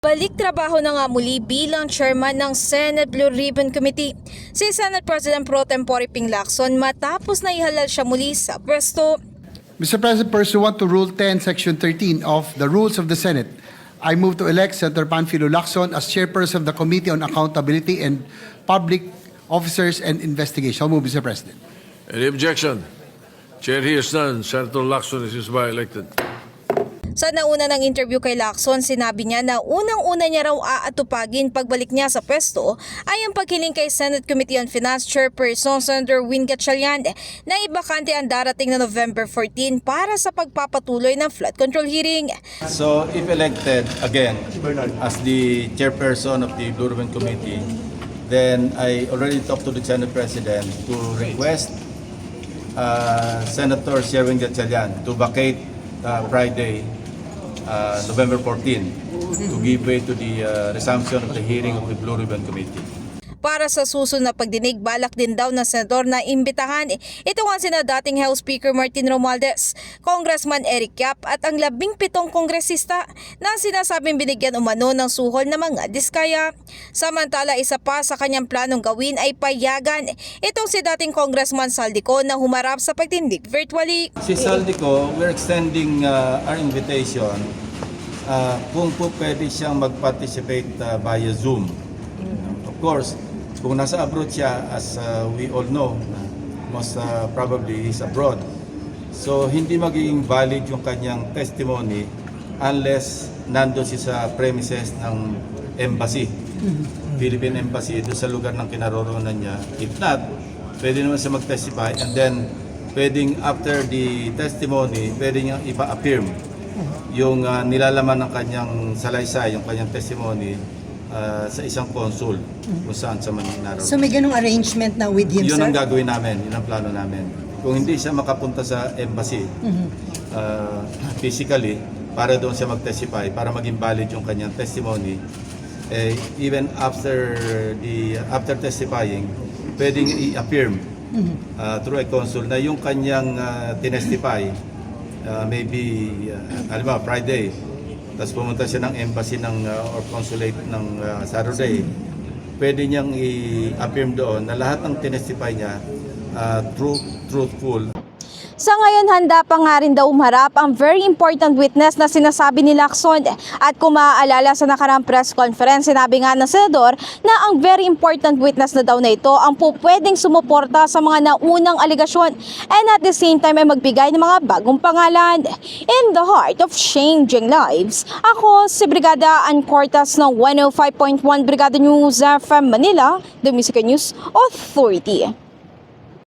Balik trabaho na nga muli bilang chairman ng Senate Blue Ribbon Committee si Senate President Pro Tempore Ping Lacson matapos na ihalal siya muli sa pwesto. Mr. President, pursuant to Rule 10, Section 13 of the Rules of the Senate, I move to elect Senator Panfilo Lacson as chairperson of the Committee on Accountability and Public Officers and Investigation. I'll move, Mr. President. Any objection? Chair hears none. Senator Lacson is hereby elected. Sa nauna ng interview kay Lacson, sinabi niya na unang-una niya raw aatupagin pagbalik niya sa pwesto ay ang paghiling kay Senate Committee on Finance Chairperson Senator Win Gatchalian na ibakante ang darating na November 14 para sa pagpapatuloy ng flood control hearing. So if elected again as the chairperson of the Blue Ribbon Committee, then I already talked to the Senate President to request uh, Senator Sherwin Gatchalian to vacate uh, Friday, uh, November 14, to give way to the uh, resumption of the hearing of the Blue Ribbon Committee. Para sa susunod na pagdinig, balak din daw ng senador na imbitahan. Ito nga sina dating House Speaker Martin Romualdez, Congressman Eric Yap at ang labing pitong kongresista na sinasabing binigyan umano ng suhol na mga diskaya. Samantala, isa pa sa kanyang planong gawin ay payagan itong si dating Congressman Saldico na humarap sa pagtindig virtually. Si Saldico, we're extending uh, our invitation uh, kung po pwede siyang mag-participate uh, via Zoom. Of course, kung nasa abroad siya, as uh, we all know, most uh, probably he's abroad. So, hindi magiging valid yung kanyang testimony unless nandun siya sa premises ng embassy, Philippine Embassy, doon sa lugar ng kinaroroonan niya. If not, pwede naman siya mag-testify and then pwedeng after the testimony, pwede niya ipa-affirm yung uh, nilalaman ng kanyang salaysay, yung kanyang testimony uh, sa isang consul kung saan sa man naroon. So may ganong arrangement na with him, yun sir? ang gagawin namin, yun ang plano namin. Kung hindi siya makapunta sa embassy uh, physically, para doon siya mag-testify, para maging valid yung kanyang testimony, eh, even after the after testifying, pwedeng i-affirm uh, through a consul na yung kanyang uh, tinestify, uh, maybe, uh, alam mo, Friday, tapos pumunta siya ng embassy ng uh, or consulate ng uh, Saturday, pwede niyang i-affirm doon na lahat ng tinestify niya uh, truth, truthful Sa ngayon, handa pa nga rin daw umarap ang very important witness na sinasabi ni Lacson. At kung maaalala sa nakarang press conference, sinabi nga ng senador na ang very important witness na daw na ito ang po pwedeng sumuporta sa mga naunang aligasyon and at the same time ay magbigay ng mga bagong pangalan. In the heart of changing lives, ako si Brigada Ann Cortas ng 105.1 Brigada News FM Manila, the Music News Authority.